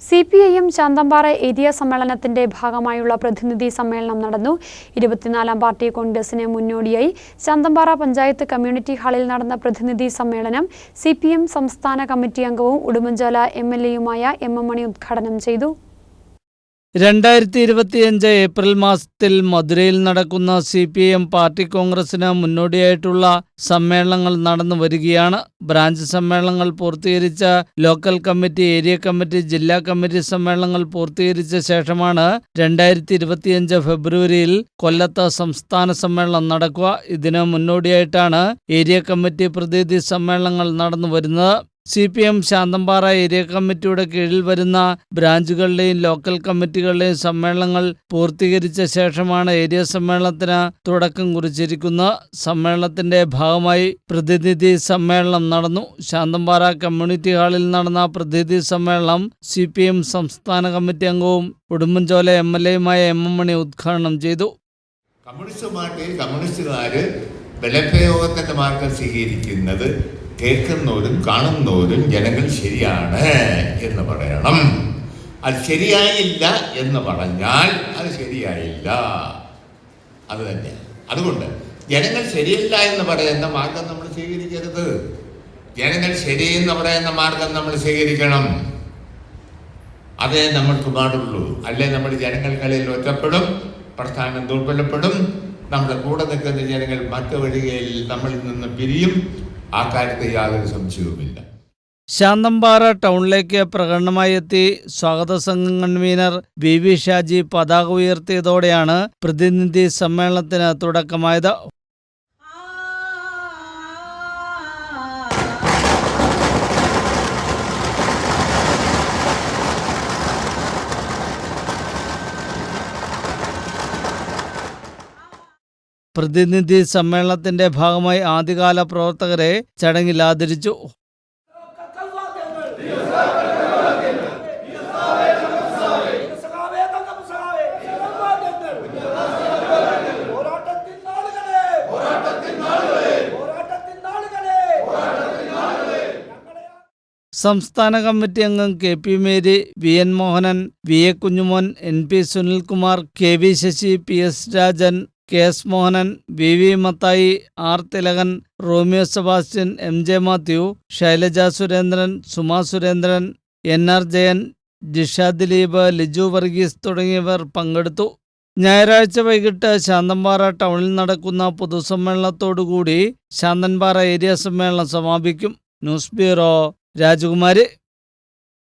C P I M Chanthampara area സമ്മേളനത്തിന്റെ ഭാഗമായുള്ള പ്രതിനിധി സമ്മേളനം നടന്നു. ഇരുപത്തിനാലാം പാർട്ടി കോൺഗ്രസിന് മുന്നോടിയായി ചാന്തമ്പാറ പഞ്ചായത്ത് കമ്മ്യൂണിറ്റി ഹാളിൽ നടന്ന പ്രതിനിധി സമ്മേളനം സി സംസ്ഥാന കമ്മിറ്റി അംഗവും ഉടുമ്പൻചോല എം എൽ എയുമായ എം എം മണി ഉദ്ഘാടനം ചെയ്തു. രണ്ടായിരത്തി ഇരുപത്തിയഞ്ച് ഏപ്രിൽ മാസത്തിൽ മധുരയിൽ നടക്കുന്ന സി പി എം പാർട്ടി കോൺഗ്രസിന് മുന്നോടിയായിട്ടുള്ള സമ്മേളനങ്ങൾ നടന്നു വരികയാണ്. ബ്രാഞ്ച് സമ്മേളനങ്ങൾ പൂർത്തീകരിച്ച ലോക്കൽ കമ്മിറ്റി ഏരിയ കമ്മിറ്റി ജില്ലാ കമ്മിറ്റി സമ്മേളനങ്ങൾ പൂർത്തീകരിച്ച ശേഷമാണ് രണ്ടായിരത്തി ഇരുപത്തിയഞ്ച് ഫെബ്രുവരിയിൽ കൊല്ലത്ത് സംസ്ഥാന സമ്മേളനം നടക്കുക. ഇതിന് മുന്നോടിയായിട്ടാണ് ഏരിയ കമ്മിറ്റി പ്രതിനിധി സമ്മേളനങ്ങൾ നടന്നു വരുന്നത്. C P M Shanthampara area കമ്മിറ്റിയുടെ കീഴിൽ വരുന്ന ബ്രാഞ്ചുകളുടെയും ലോക്കൽ കമ്മിറ്റികളുടെയും സമ്മേളനങ്ങൾ പൂർത്തീകരിച്ച ശേഷമാണ് ഏരിയ സമ്മേളനത്തിന് തുടക്കം കുറിച്ചിരിക്കുന്ന സമ്മേളനത്തിന്റെ ഭാഗമായി പ്രതിനിധി സമ്മേളനം നടന്നു. ശാന്തമ്പാറ കമ്മ്യൂണിറ്റി ഹാളിൽ നടന്ന പ്രതിനിധി സമ്മേളനം സി സംസ്ഥാന കമ്മിറ്റി അംഗവും ഉടുമ്പൻചോല എം എൽ എയുമായ എം എം മണി ഉദ്ഘാടനം ചെയ്തു. കമ്മ്യൂണിസ്റ്റ് പാർട്ടിയിൽ കമ്മ്യൂണിസ്റ്റുകാർ ബലപ്രയോഗത്തിന്റെ മാർഗം സ്വീകരിക്കുന്നത് കേൾക്കുന്നവരും കാണുന്നവരും ജനങ്ങൾ ശരിയാണ് എന്ന് പറയണം. അത് ശരിയായില്ല എന്ന് പറഞ്ഞാൽ അത് ശരിയായില്ല. അത് തന്നെ അതുകൊണ്ട് ജനങ്ങൾ ശരിയല്ല എന്ന് പറയുന്ന മാർഗം നമ്മൾ സ്വീകരിക്കരുത്. ജനങ്ങൾ ശരിയെന്ന് പറയുന്ന മാർഗം നമ്മൾ സ്വീകരിക്കണം. അതേ നമ്മൾക്ക് പാടുള്ളൂ. അല്ലെ നമ്മൾ ജനങ്ങൾക്കിടയിൽ ഒറ്റപ്പെടും പ്രസ്ഥാനം ദുർബലപ്പെടും നമ്മുടെ കൂടെ നിൽക്കുന്ന ജനങ്ങൾ മറ്റു വഴികളിൽ നമ്മളിൽ നിന്ന് പിരിയും ആ കാര്യത്തിൽ യാതൊരു സംശയവുമില്ല. ശാന്തമ്പാറ ടൗണിലേക്ക് പ്രകടനമായി എത്തി സ്വാഗത സംഘം കൺവീനർ വി വി ഷാജി പതാക ഉയർത്തിയതോടെയാണ് പ്രതിനിധി സമ്മേളനത്തിന് തുടക്കമായത്. പ്രതിനിധി സമ്മേളനത്തിന്റെ ഭാഗമായി ആദ്യകാല പ്രവർത്തകരെ ചടങ്ങിൽ ആദരിച്ചു. സംസ്ഥാന കമ്മിറ്റി അംഗം K P Mary V N Mohanan V A Kunjumon N P Sunilkumar K V Sasi P S Rajan K S Mohanan V V Mathai R Thilakan Romeo Sebastian M J Mathew Shailaja Surendran Suma Surendran N R Jayan Jisha Dileep Liju Varghese തുടങ്ങിയവർ പങ്കെടുത്തു. ഞായറാഴ്ച വൈകിട്ട് ശാന്തൻപാറ ടൗണിൽ നടക്കുന്ന പൊതുസമ്മേളനത്തോടുകൂടി Santhanpara area സമ്മേളനം സമാപിക്കും. News bureau രാജകുമാരി.